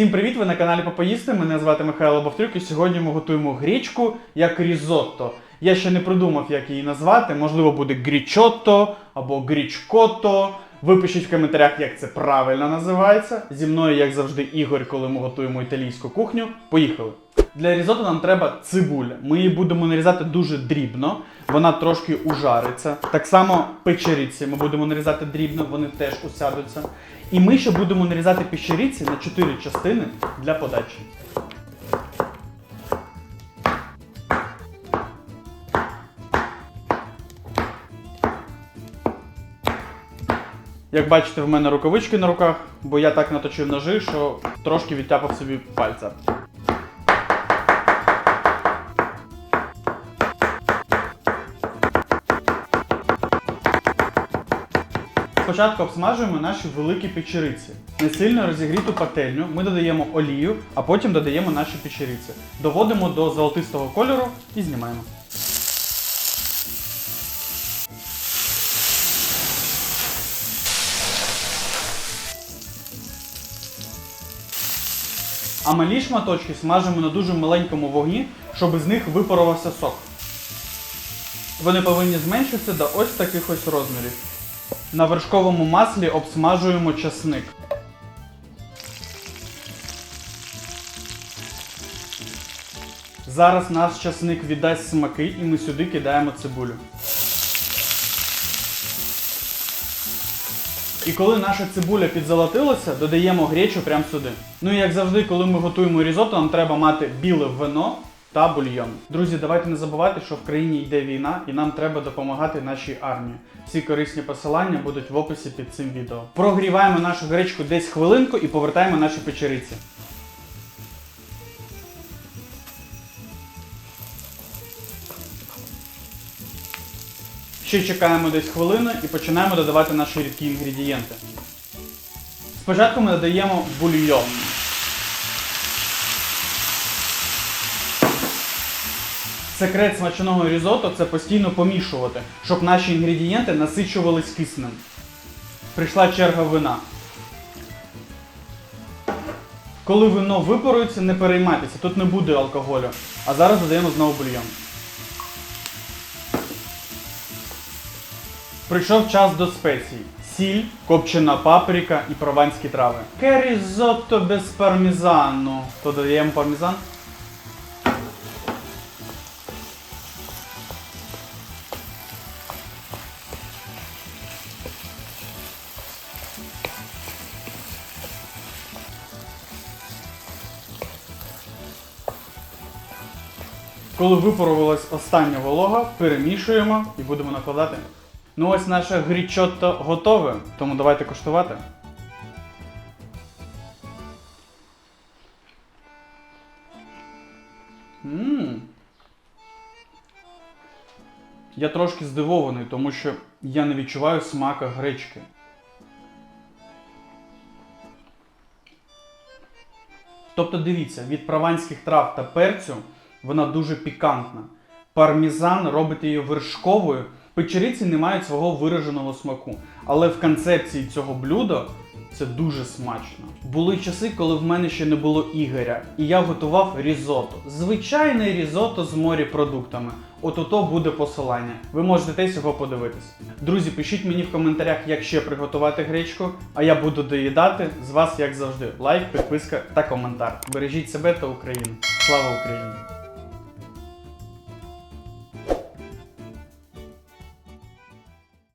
Всім привіт! Ви на каналі Попоїсти. Мене звати Михайло Бавтрюк і сьогодні ми готуємо грічку як різотто. Я ще не придумав, як її назвати. Можливо, буде грічотто або грічкото. Ви пишіть в коментарях, як це правильно називається. Зі мною, як завжди, Ігор, коли ми готуємо італійську кухню. Поїхали! Для різотто нам треба цибуля. Ми її будемо нарізати дуже дрібно, вона трошки ужариться. Так само печериці ми будемо нарізати дрібно, вони теж усядуться. І ми ще будемо нарізати печериці на 4 частини для подачі. Як бачите, в мене рукавички на руках, бо я так наточив ножи, що трошки відтяпав собі пальця. Спочатку обсмажуємо наші великі печериці. На сильно розігріту пательню ми додаємо олію, а потім додаємо наші печериці. Доводимо до золотистого кольору і знімаємо. А малі шматочки смажимо на дуже маленькому вогні, щоб з них випарувався сок. Вони повинні зменшитися до ось таких ось розмірів. На вершковому маслі обсмажуємо часник. Зараз наш часник віддасть смаки і ми сюди кидаємо цибулю. І коли наша цибуля підзолотилася, додаємо гречу прямо сюди. Ну і як завжди, коли ми готуємо різотто, нам треба мати біле вино та бульйон. Друзі, давайте не забувати, що в країні йде війна і нам треба допомагати нашій армії. Всі корисні посилання будуть в описі під цим відео. Прогріваємо нашу гречку десь хвилинку і повертаємо наші печериці. Ще чекаємо десь хвилину і починаємо додавати наші рідкі інгредієнти. Спочатку ми додаємо бульйон. Секрет смачного різото це постійно помішувати, щоб наші інгредієнти насичувались киснем. Прийшла черга вина. Коли вино випарується, не переймайтеся, тут не буде алкоголю. А зараз додаємо знову бульйон. Прийшов час до спецій. Сіль, копчена паприка і прованські трави. Ке різотто без пармезану. То додаємо пармезан. Коли випарувалась остання волога, перемішуємо і будемо накладати. Ну ось наше грічотто готове, тому давайте коштувати. Ммм. Я трошки здивований, тому що я не відчуваю смака гречки. Тобто дивіться, від прованських трав та перцю вона дуже пікантна. Пармізан робить її вершковою. Печериці не мають свого вираженого смаку. Але в концепції цього блюда це дуже смачно. Були часи, коли в мене ще не було ігоря, і я готував різото. Звичайне різото з морепродуктами. От ото буде посилання. Ви можете теж його подивитись. Друзі, пишіть мені в коментарях, як ще приготувати гречку, а я буду доїдати з вас, як завжди. Лайк, підписка та коментар. Бережіть себе та Україну. Слава Україні!